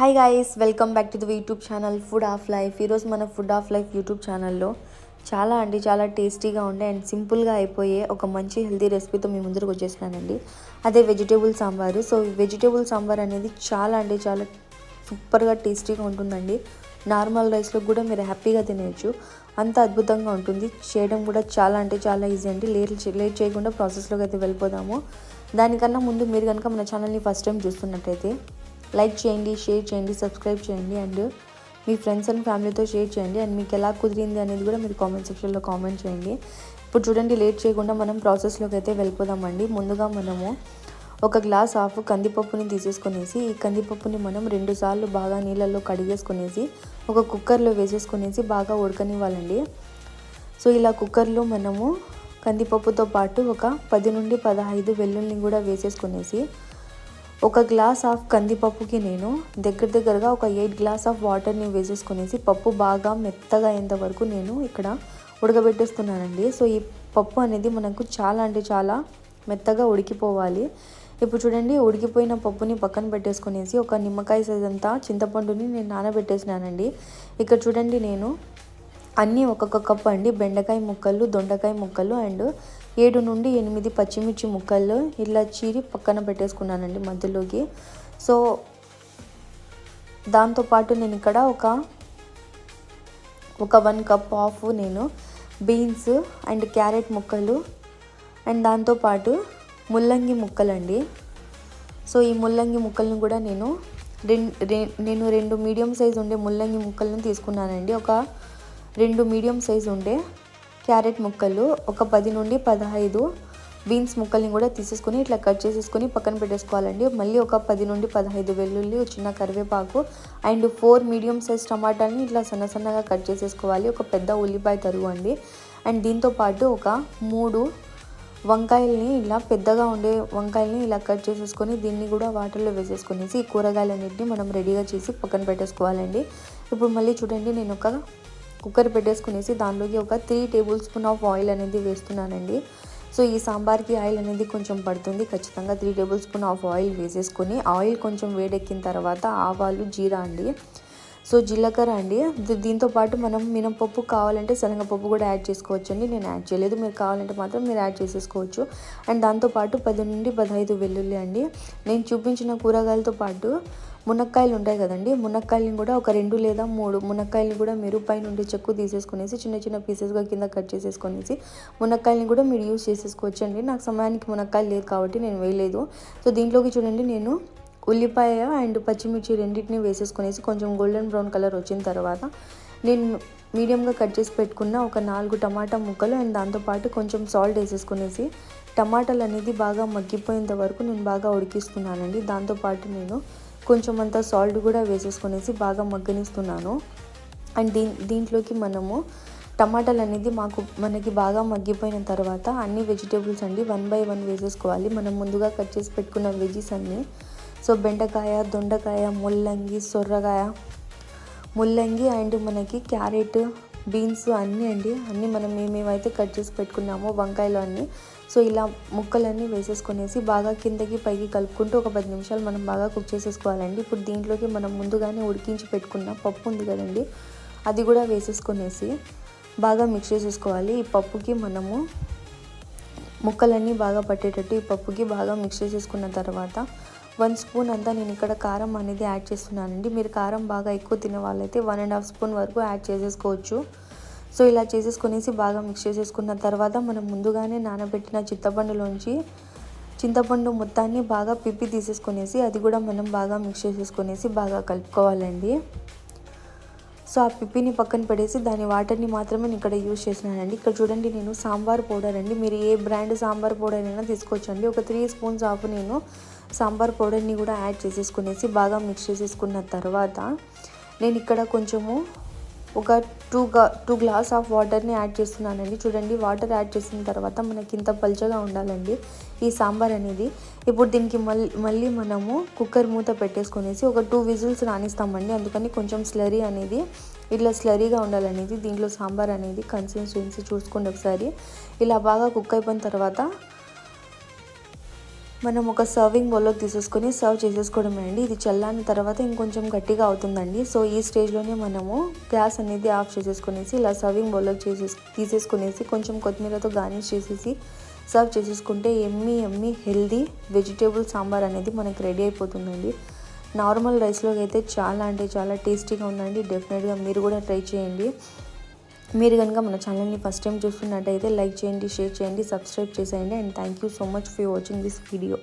Hi guys welcome back to the YouTube channel food of life ఈరోజు మన food of life YouTube ఛానల్లో చాలా అంటే చాలా టేస్టీగా ఉండే అండ్ సింపుల్గా అయిపోయే ఒక మంచి హెల్తీ రెసిపీతో మీ ముందరకు వచ్చేసినానండి. అదే vegetable sambar. So vegetable sambar అనేది చాలా అంటే చాలా సూపర్గా టేస్టీగా ఉంటుందండి. నార్మల్ రైస్లో కూడా మీరు హ్యాపీగా తినేయచ్చు. అంత అద్భుతంగా ఉంటుంది. చేయడం కూడా చాలా అంటే చాలా ఈజీ అండి. లేట్ లేట్ చేయకుండా ప్రాసెస్లోకి అయితే వెళ్ళిపోదాము. దానికన్నా ముందు మీరు కనుక మన ఛానల్ని ఫస్ట్ టైం చూస్తున్నట్టయితే లైక్ చేయండి షేర్ చేయండి సబ్స్క్రైబ్ చేయండి అండ్ మీ ఫ్రెండ్స్ అండ్ ఫ్యామిలీతో షేర్ చేయండి. అండ్ మీకు ఎలా కుదిరింది అనేది కూడా మీరు కామెంట్ సెక్షన్లో కామెంట్ చేయండి. ఇప్పుడు చూడండి లేట్ చేయకుండా మనం ప్రాసెస్లోకి అయితే వెళ్ళిపోదామండి. ముందుగా మనము ఒక గ్లాస్ హాఫ్ కందిపప్పుని తీసేసుకునేసి ఈ కందిపప్పుని మనం రెండు సార్లు బాగా నీళ్ళల్లో కడిగేసుకునేసి ఒక కుక్కర్లో వేసేసుకునేసి బాగా ఉడకనివ్వాలండి. సో ఇలా కుక్కర్లో మనము కందిపప్పుతో పాటు ఒక పది నుండి పదహైదు వెల్లుల్ని కూడా వేసేసుకునేసి ఒక గ్లాస్ ఆఫ్ కందిపప్పుకి నేను దగ్గర దగ్గరగా ఒక ఎయిట్ గ్లాస్ ఆఫ్ వాటర్ని వేసేసుకునేసి పప్పు బాగా మెత్తగా అయ్యేంత వరకు నేను ఇక్కడ ఉడకబెట్టేస్తున్నానండి. సో ఈ పప్పు అనేది మనకు చాలా అంటే చాలా మెత్తగా ఉడికిపోవాలి. ఇప్పుడు చూడండి ఉడికిపోయిన పప్పుని పక్కన పెట్టేసుకునేసి ఒక నిమ్మకాయ సైజ్ అంతా చింతపండుని నేను నానబెట్టేసినానండి. ఇక్కడ చూడండి నేను అన్నీ ఒక్కొక్క కప్పు అండి. బెండకాయ ముక్కలు దొండకాయ ముక్కలు అండ్ ఏడు నుండి ఎనిమిది పచ్చిమిర్చి ముక్కలు ఇలా చీరి పక్కన పెట్టేసుకున్నానండి మధ్యలోకి. సో దాంతోపాటు నేను ఇక్కడ ఒక ఒక వన్ కప్ ఆఫ్ నేను బీన్స్ అండ్ క్యారెట్ ముక్కలు అండ్ దాంతోపాటు ముల్లంగి ముక్కలండి. సో ఈ ముల్లంగి ముక్కలను కూడా నేను రెండు నేను రెండు మీడియం సైజ్ ఉండే ముల్లంగి ముక్కలను తీసుకున్నానండి. ఒక రెండు మీడియం సైజ్ ఉండే క్యారెట్ ముక్కలు ఒక పది నుండి పదహైదు బీన్స్ ముక్కల్ని కూడా తీసేసుకొని ఇట్లా కట్ చేసేసుకొని పక్కన పెట్టేసుకోవాలండి. మళ్ళీ ఒక పది నుండి పదహైదు వెల్లుల్లి చిన్న కరివేపాకు అండ్ ఫోర్ మీడియం సైజ్ టమాటాని ఇట్లా సన్న సన్నగా కట్ చేసేసుకోవాలి. ఒక పెద్ద ఉల్లిపాయ తరుగు అండి. అండ్ దీంతో పాటు ఒక మూడు వంకాయల్ని ఇలా పెద్దగా ఉండే వంకాయల్ని ఇలా కట్ చేసేసుకొని దీన్ని కూడా వాటర్లో వేసేసుకునేసి ఈ కూరగాయలన్నింటినీ మనం రెడీగా చేసి పక్కన పెట్టేసుకోవాలండి. ఇప్పుడు మళ్ళీ చూడండి నేను ఒక కుక్కర్ పెట్టేసుకునేసి దానిలోకి ఒక three table spoon of oil అనేది వేస్తున్నానండి. సో ఈ సాంబార్కి ఆయిల్ అనేది కొంచెం పడుతుంది. ఖచ్చితంగా three table spoon of oil వేసేసుకొని ఆయిల్ కొంచెం వేడెక్కిన తర్వాత ఆవాలు జీరా అండి. సో జీలకర్ర అండి. దీంతో పాటు మనం మినపప్పు కావాలంటే శనగపప్పు కూడా యాడ్ చేసుకోవచ్చు అండి నేను యాడ్ చేయలేదు. మీరు కావాలంటే మాత్రం మీరు యాడ్ చేసేసుకోవచ్చు. అండ్ దాంతోపాటు పది నుండి పదహైదు వెల్లుల్లి అండి. నేను చూపించిన కూరగాయలతో పాటు మునక్కాయలు ఉంటాయి కదండి. మునక్కాయలను కూడా ఒక రెండు లేదా మూడు మునక్కాయలను కూడా మీరు పైన చెక్కు తీసేసుకునేసి చిన్న చిన్న పీసెస్గా కింద కట్ చేసేసుకునేసి మునక్కాయలను కూడా మీరు యూస్ చేసేసుకోవచ్చు అండి నాకు సమయానికి మునక్కాయలు లేదు కాబట్టి నేను వేయలేదు. సో దీంట్లోకి చూడండి. నేను ఉల్లిపాయ అండ్ పచ్చిమిర్చి రెండింటిని వేసేసుకునేసి కొంచెం గోల్డెన్ బ్రౌన్ కలర్ వచ్చిన తర్వాత నేను మీడియంగా కట్ చేసి పెట్టుకున్న ఒక నాలుగు టమాటా ముక్కలు అండ్ దాంతోపాటు కొంచెం సాల్ట్ వేసేసుకునేసి టమాటాలు అనేది బాగా మగ్గిపోయేంత వరకు నేను బాగా ఉడికిస్తున్నానండి. దాంతోపాటు నేను కొంచెం అంత సాల్ట్ కూడా వేసేసుకునేసి బాగా మగ్గనిస్తున్నాను. అండ్ దీ దీంట్లోకి మనము టమాటాలు అనేది మాకు మనకి బాగా మగ్గిపోయిన తర్వాత అన్ని వెజిటేబుల్స్ అండి వన్ బై వన్ వేసేసుకోవాలి. మనం ముందుగా కట్ చేసి పెట్టుకున్న వెజీస్ అన్నీ సో బెండకాయ దొండకాయ ముల్లంగి సొర్రకాయ ముల్లంగి అండ్ మనకి క్యారెట్ బీన్స్ అన్నీ అండి. అన్నీ మనం ఏమేమైతే కట్ చేసి పెట్టుకున్నామో వంకాయలు అన్నీ. సో ఇలా ముక్కలన్నీ వేసేసుకునేసి బాగా కిందకి పైకి కలుపుకుంటూ ఒక పది నిమిషాలు మనం బాగా కుక్ చేసేసుకోవాలండి. ఇప్పుడు దీంట్లోకి మనం ముందుగానే ఉడికించి పెట్టుకున్న పప్పు ఉంది కదండి అది కూడా వేసేసుకునేసి బాగా మిక్స్ చేసేసుకోవాలి. ఈ పప్పుకి మనము ముక్కలన్నీ బాగా పట్టేటట్టు ఈ పప్పుకి బాగా మిక్స్ చేసేసుకున్న తర్వాత వన్ స్పూన్ అంతా నేను ఇక్కడ కారం అనేది యాడ్ చేస్తున్నానండి. మీరు కారం బాగా ఎక్కువ తినే వాళ్ళైతే వన్ అండ్ హాఫ్ స్పూన్ వరకు యాడ్ చేసేసుకోవచ్చు. సో ఇలా చేసేసుకునేసి బాగా మిక్స్ చేసేసుకున్న తర్వాత మనం ముందుగానే నానబెట్టిన చింతపండులోంచి చింతపండు మొత్తాన్ని బాగా పిప్పి తీసేసుకునేసి అది కూడా మనం బాగా మిక్స్ చేసేసుకునేసి బాగా కలుపుకోవాలండి. సో ఆ పిప్పిని పక్కన పడేసి దాని వాటర్ని మాత్రమే నేను ఇక్కడ యూజ్ చేసినానండి ఇక్కడ చూడండి నేను సాంబార్ పౌడర్ అండి. మీరు ఏ బ్రాండ్ సాంబార్ పౌడర్ అయినా తీసుకోవచ్చండి. ఒక త్రీ స్పూన్స్ ఆఫ్ నేను సాంబార్ పౌడర్ని కూడా యాడ్ చేసేసుకునేసి బాగా మిక్స్ చేసేసుకున్న తర్వాత నేను ఇక్కడ కొంచెము ఒక టూ గా టూ గ్లాస్ ఆఫ్ వాటర్ని యాడ్ చేస్తున్నానండి. చూడండి వాటర్ యాడ్ చేసిన తర్వాత మనకి ఇంత పల్చగా ఉండాలండి ఈ సాంబార్ అనేది. ఇప్పుడు దీనికి మళ్ళీ మళ్ళీ మనము కుక్కర్ మూత పెట్టేసుకునేసి ఒక టూ విజిల్స్ రానిస్తామండి. అందుకని కొంచెం స్లరీ అనేది ఇట్లా స్లరీగా ఉండాలనేది దీంట్లో సాంబార్ అనేది కన్సిస్టెన్సీ చూసుకోండి ఒకసారి. ఇలా బాగా కుక్ అయిపోయిన తర్వాత మనం ఒక సర్వింగ్ బౌల్లో తీసేసుకొని సర్వ్ చేసేసుకోవడమే అండి. ఇది చల్లారిన తర్వాత ఇంకొంచెం గట్టిగా అవుతుందండి. సో ఈ స్టేజ్లోనే మనము గ్యాస్ అనేది ఆఫ్ చేసేసుకునేసి ఇలా సర్వింగ్ బౌల్లో చేసేసి తీసేసుకునేసి కొంచెం కొత్తిమీరతో గార్నిష్ చేసేసి సర్వ్ చేసేసుకుంటే yummy yummy healthy vegetable sambar అనేది మనకి రెడీ అయిపోతుందండి. నార్మల్ రైస్లోకి అయితే చాలా అంటే చాలా టేస్టీగా ఉందండి. డెఫినెట్గా మీరు కూడా ట్రై చేయండి. మీరు కనుక మన ఛానల్ని ఫస్ట్ టైం చూస్తున్నట్టయితే లైక్ చేయండి షేర్ చేయండి సబ్స్క్రైబ్ చేసేయండి. And thank you so much for watching this video.